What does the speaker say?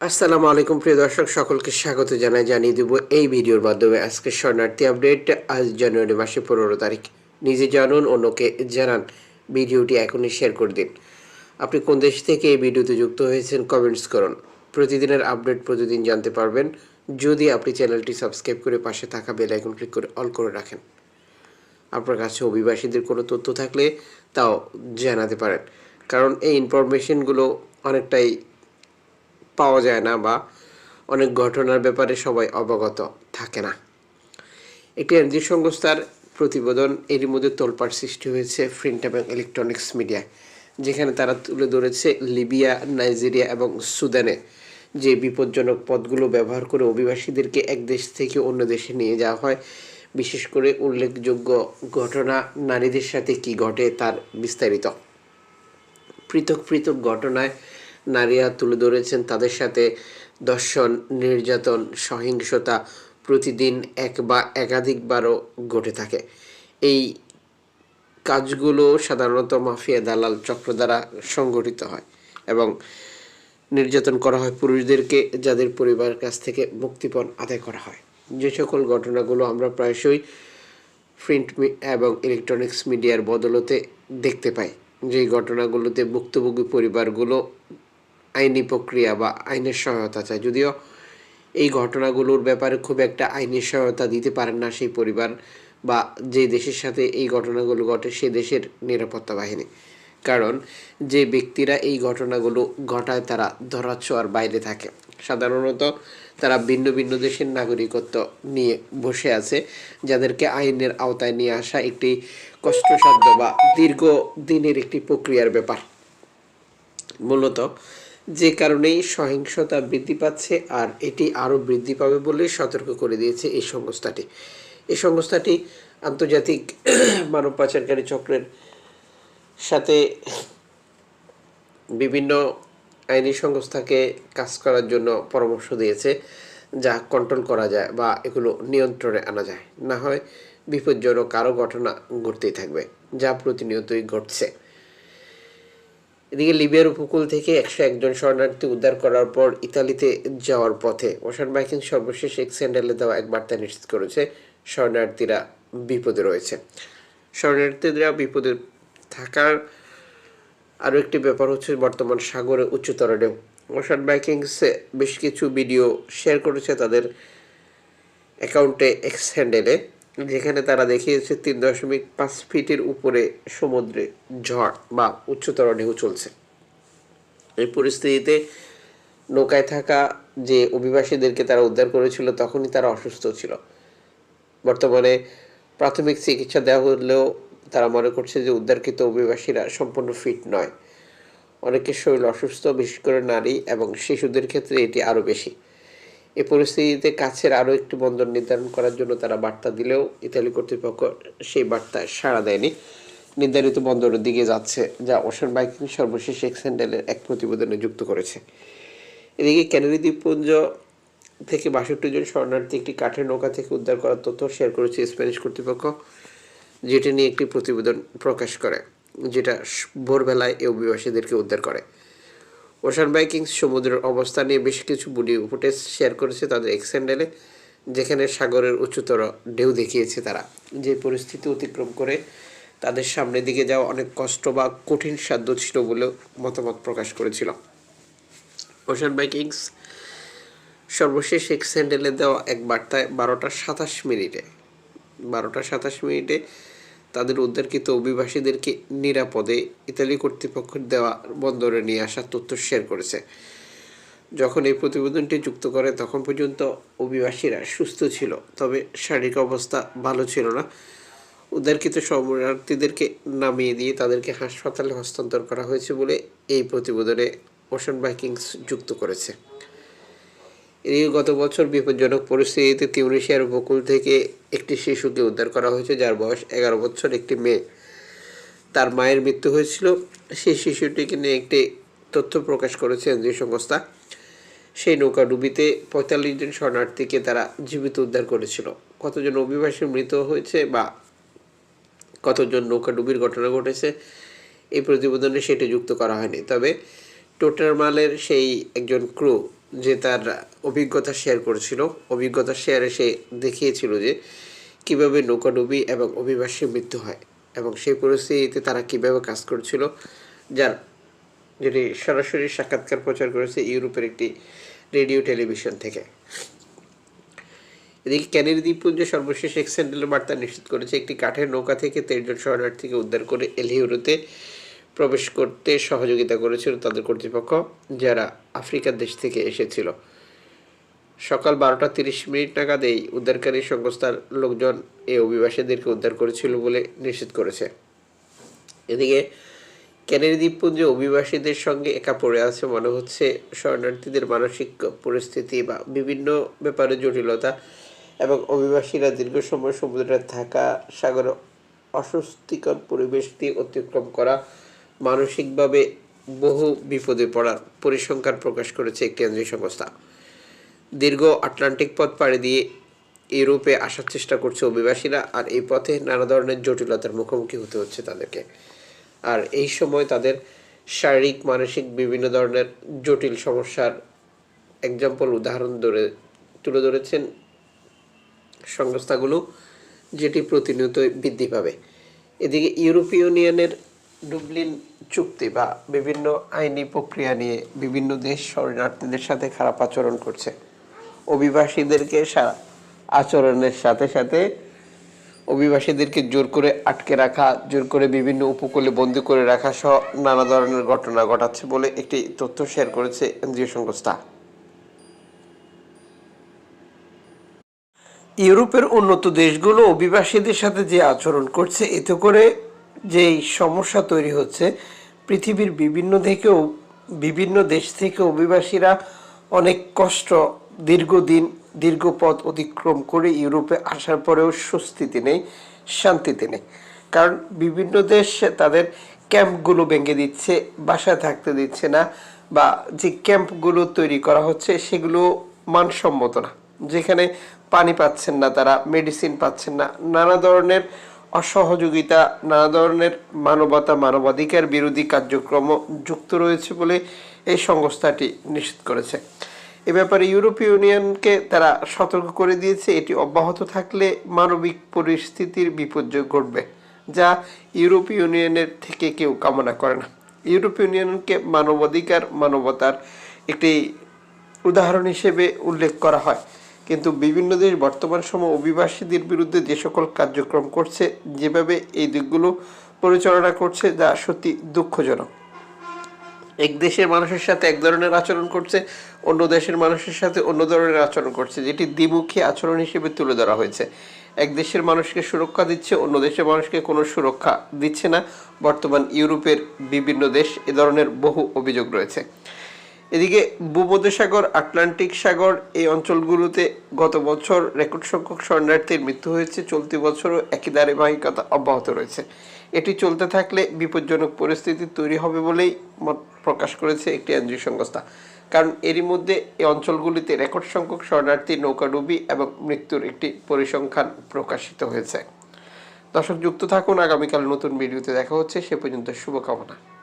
আসসালামু আলাইকুম, প্রিয় দর্শক, সকলকে স্বাগত জানাই, জানিয়ে দেব এই ভিডিওর মাধ্যমে। আজকে শরণার্থী আপডেট, আজ জানুয়ারি মাসে পনেরো তারিখ। নিজে জানুন, অন্যকে জানান। ভিডিওটি এখনই শেয়ার করে দিন। আপনি কোন দেশ থেকে এই ভিডিওতে যুক্ত হয়েছেন, কমেন্টস করুন। প্রতিদিনের আপডেট প্রতিদিন জানতে পারবেন। যদি আপনি চ্যানেলটি সাবস্ক্রাইব করে পাশে থাকা বেল আইকন ক্লিক করে অল করে রাখেন। আপনার কাছে অভিবাসীদের কোনো তথ্য থাকলে তাও জানাতে পারেন। কারণ এই ইনফরমেশনগুলো অনেকটাই পাওয়া যায় না বা অনেক ঘটনার ব্যাপারে সবাই অবগত থাকে না। একটি এনজিও সংস্থার প্রতিবেদন এরই মধ্যে তোলপাড় সৃষ্টি হয়েছে প্রিন্ট এবং ইলেকট্রনিক্স মিডিয়ায়, যেখানে তারা তুলে ধরেছে লিবিয়া, নাইজেরিয়া এবং সুদানে যে বিপজ্জনক পথগুলো ব্যবহার করে অভিবাসীদেরকে এক দেশ থেকে অন্য দেশে নিয়ে যাওয়া হয়। বিশেষ করে উল্লেখযোগ্য ঘটনা, নারীদের সাথে কি ঘটে তার বিস্তারিত। পৃথক পৃথক ঘটনায় নারীরা তুলে ধরেছেন তাদের সাথে দর্শন, নির্যাতন, সহিংসতা প্রতিদিন এক বা একাধিকবারও ঘটে থাকে। এই কাজগুলো সাধারণত মাফিয়া দালাল চক্র দ্বারা সংগঠিত হয় এবং নির্যাতন করা হয় পুরুষদেরকে যাদের পরিবারের কাছ থেকে মুক্তিপণ আদায় করা হয়। যে সকল ঘটনাগুলো আমরা প্রায়শই প্রিন্ট এবং ইলেকট্রনিক্স মিডিয়ার বদলতে দেখতে পাই। যেই ঘটনাগুলোতে ভুক্তভোগী পরিবারগুলো আইনি প্রক্রিয়া বা আইনের সহায়তা চায় যদিও এই ঘটনাগুলোর ব্যাপারে খুব একটা আইনি সহায়তা দিতে পারেন না সেই পরিবার বা যে দেশের সাথে এই ঘটনাগুলো ঘটে সে দেশের নিরাপত্তা বাহিনী। কারণ যে ব্যক্তিরা এই ঘটনাগুলো ঘটায় তারা ধরাছোঁয়ার বাইরে থাকে। সাধারণত তারা ভিন্ন ভিন্ন দেশের নাগরিকত্ব নিয়ে বসে আছে, যাদেরকে আইনের আওতায় নিয়ে আসা একটি কষ্টসাধ্য বা দীর্ঘ দিনের একটি প্রক্রিয়ার ব্যাপার। মূলত যে কারণেই সহিংসতা বৃদ্ধি পাচ্ছে আর এটি আরও বৃদ্ধি পাবে বলে সতর্ক করে দিয়েছে এই সংস্থাটি। এই সংস্থাটি আন্তর্জাতিক মানব পাচারকারী চক্রের সাথে বিভিন্ন আইনি সংস্থাকে কাজ করার জন্য পরামর্শ দিয়েছে, যা কন্ট্রোল করা যায় বা এগুলো নিয়ন্ত্রণে আনা যায়। না হয় বিপজ্জনক আরও ঘটনা ঘটতেই থাকবে, যা প্রতিনিয়তই ঘটছে। এদিকে লিবিয়ার উপকূল থেকে একশো একজন শরণার্থী উদ্ধার করার পর ইতালিতে যাওয়ার পথে ওশান বাইকিং সর্বশেষ এক স্যান্ডেলে দেওয়া এক বার্তা নিশ্চিত করেছে, শরণার্থীরা বিপদে রয়েছে। শরণার্থীরা বিপদে থাকার আরও একটি ব্যাপার হচ্ছে বর্তমান সাগরে উচ্চতর ঢেউ। ওশান বাইকিংসে বেশ কিছু ভিডিও শেয়ার করেছে তাদের অ্যাকাউন্টে এক্স হ্যান্ডেলে। যেখানে তারা দেখিয়েছে তিন দশমিক পাঁচ ফিটের উপরে সমুদ্রে ঝড় বা উচ্চতর ঢেউ চলছে। এই পরিস্থিতিতে নৌকায় থাকা যে অভিবাসীদেরকে তারা উদ্ধার করেছিল, তখনই তারা অসুস্থ ছিল। বর্তমানে প্রাথমিক চিকিৎসা দেওয়া হলেও তারা মনে করছে যে উদ্ধারকৃত অভিবাসীরা সম্পূর্ণ ফিট নয়। অনেকের শরীর অসুস্থ, বিশেষ করে নারী এবং শিশুদের ক্ষেত্রে এটি আরও বেশি। এ পরিস্থিতিতে কাছের আরও একটি বন্দর নির্ধারণ করার জন্য তারা বার্তা দিলেও ইতালি কর্তৃপক্ষ সেই বার্তায় সাড়া দেয়নি। নির্ধারিত বন্দরের দিকে যাচ্ছে, যা ওশান বাইকিং সর্বশেষ এক্সেন্ডেলের এক প্রতিবেদনে যুক্ত করেছে। এদিকে ক্যানারি দ্বীপপুঞ্জ থেকে বাষট্টি জন শরণার্থী একটি কাঠের নৌকা থেকে উদ্ধার করার তথ্য শেয়ার করেছে স্প্যানিশ কর্তৃপক্ষ, যেটি নিয়ে একটি প্রতিবেদন প্রকাশ করে, যেটা ভোরবেলায় এই অভিবাসীদেরকে উদ্ধার করে। ওশান বাইকিংস সমুদ্রের অবস্থা নিয়ে বেশ কিছু ভিডিও ফুটেজ শেয়ার করেছে তাদের এক্সেন্ডেলে যেখানে সাগরের উচ্চতর ঢেউ দেখিয়েছে তারা। যে পরিস্থিতি অতিক্রম করে তাদের সামনের দিকে যাওয়া অনেক কষ্ট বা কঠিন সাধ্য ছিল বলেও মতামত প্রকাশ করেছিল। ওশান বাইকিংস সর্বশেষ এক্সেন্ডেলে দেওয়া এক বার্তায় বারোটা সাতাশ মিনিটে, বারোটা সাতাশ মিনিটে তাদের উদ্ধারকৃত অভিবাসীদেরকে নিরাপদে ইতালি কর্তৃপক্ষের দেওয়া বন্দরে নিয়ে আসার তথ্য শেয়ার করেছে। যখন এই প্রতিবেদনটি যুক্ত করে, তখন পর্যন্ত অভিবাসীরা সুস্থ ছিল, তবে শারীরিক অবস্থা ভালো ছিল না। উদ্ধারকৃত শরণার্থীদেরকে নামিয়ে দিয়ে তাদেরকে হাসপাতালে হস্তান্তর করা হয়েছে বলে এই প্রতিবেদনে ওশান বাইকিংস যুক্ত করেছে। এদিকে গত বছর বিপজ্জনক পরিস্থিতিতে তিউনিশিয়ার উপকূল থেকে একটি শিশুকে উদ্ধার করা হয়েছে, যার বয়স এগারো বছর, একটি মেয়ে। তার মায়ের মৃত্যু হয়েছিল। সেই শিশুটিকে নিয়ে একটি তথ্য প্রকাশ করেছে এনজিও সংস্থা। সেই নৌকা ডুবিতে পঁয়তাল্লিশ জন শরণার্থীকে তারা জীবিত উদ্ধার করেছিল। কতজন অভিবাসী মৃত হয়েছে বা কতজন নৌকা ডুবির ঘটনা ঘটেছে, এই প্রতিবেদনে সেটি যুক্ত করা হয়নি। তবে টোটার মালের সেই একজন ক্রু যে তার অভিজ্ঞতা শেয়ার করেছিল। অভিজ্ঞতা শেয়ারে সে দেখিয়েছিল যে কীভাবে নৌকাডুবি এবং অভিবাসী মৃত্যু হয় এবং সেই পরিস্থিতিতে তারা কীভাবে কাজ করছিল, যার যেটি সরাসরি সাক্ষাৎকার প্রচার করেছে ইউরোপের একটি রেডিও টেলিভিশন থেকে। এদিকে ক্যানেরি দ্বীপপুঞ্জে সর্বশেষ এক বার্তা নিশ্চিত করেছে, একটি কাঠের নৌকা থেকে তেরোজন শরণার্থীকে উদ্ধার করে এলহিউরোতে প্রবেশ করতে সহযোগিতা করেছিল তাদের কর্তৃপক্ষ, যারা আফ্রিকার দেশ থেকে এসেছিল। সকাল বারোটা তিরিশ মিনিট নাগাদ এই উদ্ধারকারী সংস্থার লোকজন এই অভিবাসীদেরকে উদ্ধার করেছিল বলে নিশ্চিত করেছে। এদিকে ক্যানেরি দ্বীপপুঞ্জে অভিবাসীদের সঙ্গে একা পড়ে আছে মনে হচ্ছে শরণার্থীদের মানসিক পরিস্থিতি বা বিভিন্ন ব্যাপারে জটিলতা এবং অভিবাসীরা দীর্ঘ সময় সমুদ্রে থাকা সাগরে অস্বস্তিকর পরিবেশ দিয়ে অতিক্রম করা মানসিকভাবে বহু বিপদে পড়ার পরিসংখ্যান প্রকাশ করেছে কেন্দ্রীয় সংস্থা। দীর্ঘ আটলান্টিক পথ পাড়ি দিয়ে ইউরোপে আসার চেষ্টা করছে অভিবাসীরা আর এই পথে নানা ধরনের জটিলতার মুখোমুখি হতে হচ্ছে তাদেরকে। আর এই সময় তাদের শারীরিক, মানসিক বিভিন্ন ধরনের জটিল সমস্যার এক্সাম্পল উদাহরণ ধরে তুলে ধরেছেন সংস্থাগুলো, যেটি প্রতিনিয়ত বৃদ্ধি পাবে। এদিকে ইউরোপীয় ইউনিয়নের ডুবলিন চুক্তি বা বিভিন্ন আইনি প্রক্রিয়া নিয়ে বিভিন্ন দেশ শরণার্থীদের সাথে খারাপ আচরণ করছে। অভিবাসীদেরকে আচরণের সাথে সাথে অভিবাসীদেরকে জোর করে আটকে রাখা, জোর করে বিভিন্ন উপকূলে বন্দি করে রাখা সহ নানা ধরনের ঘটনা ঘটাচ্ছে বলে একটি তথ্য শেয়ার করেছে এনজিও সংস্থা। ইউরোপের উন্নত দেশগুলো অভিবাসীদের সাথে যে আচরণ করছে, এতে করে যেই সমস্যা তৈরি হচ্ছে পৃথিবীর বিভিন্ন থেকেও, বিভিন্ন দেশ থেকে অভিবাসীরা অনেক কষ্ট দীর্ঘদিন, দীর্ঘ পথ অতিক্রম করে ইউরোপে আসার পরেও স্বস্তিতে নেই, শান্তিতে নেই। কারণ বিভিন্ন দেশ তাদের ক্যাম্পগুলো ভেঙে দিচ্ছে, বাসায় থাকতে দিচ্ছে না বা যে ক্যাম্পগুলো তৈরি করা হচ্ছে সেগুলো মানসম্মত না। যেখানে পানি পাচ্ছেন না তারা, মেডিসিন পাচ্ছেন না, নানা ধরনের অসহযোগিতা নানা ধরনের মানবতা, মানবাধিকার বিরোধী কার্যক্রম যুক্ত রয়েছে বলে এই সংস্থাটি নিশ্চিত করেছে। এ ব্যাপারে ইউরোপীয় ইউনিয়নকে তারা সতর্ক করে দিয়েছে। এটি অব্যাহত থাকলে মানবিক পরিস্থিতির বিপর্যয় ঘটবে, যা ইউরোপীয় ইউনিয়নের থেকে কেউ কামনা করে না। ইউরোপীয় ইউনিয়নকে মানবাধিকার, মানবতার একটি উদাহরণ হিসেবে উল্লেখ করা হয়। কিন্তু বিভিন্ন দেশ বর্তমান সময় অভিবাসীদের বিরুদ্ধে যে সকল কার্যক্রম করছে, যেভাবে এই দিকগুলো পরিচালনা করছে, যা সত্যি দুঃখজনক। এক দেশের মানুষের সাথে এক ধরনের আচরণ করছে, অন্য দেশের মানুষের সাথে অন্য ধরনের আচরণ করছে, যেটি দ্বিমুখী আচরণ হিসেবে তুলে ধরা হয়েছে। এক দেশের মানুষকে সুরক্ষা দিচ্ছে, অন্য দেশের মানুষকে কোনো সুরক্ষা দিচ্ছে না। বর্তমান ইউরোপের বিভিন্ন দেশ এ ধরনের বহু অভিযোগ রয়েছে। এদিকে ভূমধ্যসাগর, আটলান্টিক সাগর, এই অঞ্চলগুলোতে গত বছর রেকর্ড সংখ্যক শরণার্থীর মৃত্যু হয়েছে। চলতি বছরও একই ধারাবাহিকতা অব্যাহত রয়েছে। এটি চলতে থাকলে বিপজ্জনক পরিস্থিতি তৈরি হবে বলেই মত প্রকাশ করেছে একটি এনজিও সংস্থা। কারণ এরই মধ্যে এই অঞ্চলগুলিতে রেকর্ড সংখ্যক শরণার্থী নৌকাডুবি এবং মৃত্যুর একটি পরিসংখ্যান প্রকাশিত হয়েছে। দর্শক, যুক্ত থাকুন। আগামীকাল নতুন ভিডিওতে দেখা হচ্ছে। সে পর্যন্ত শুভকামনা।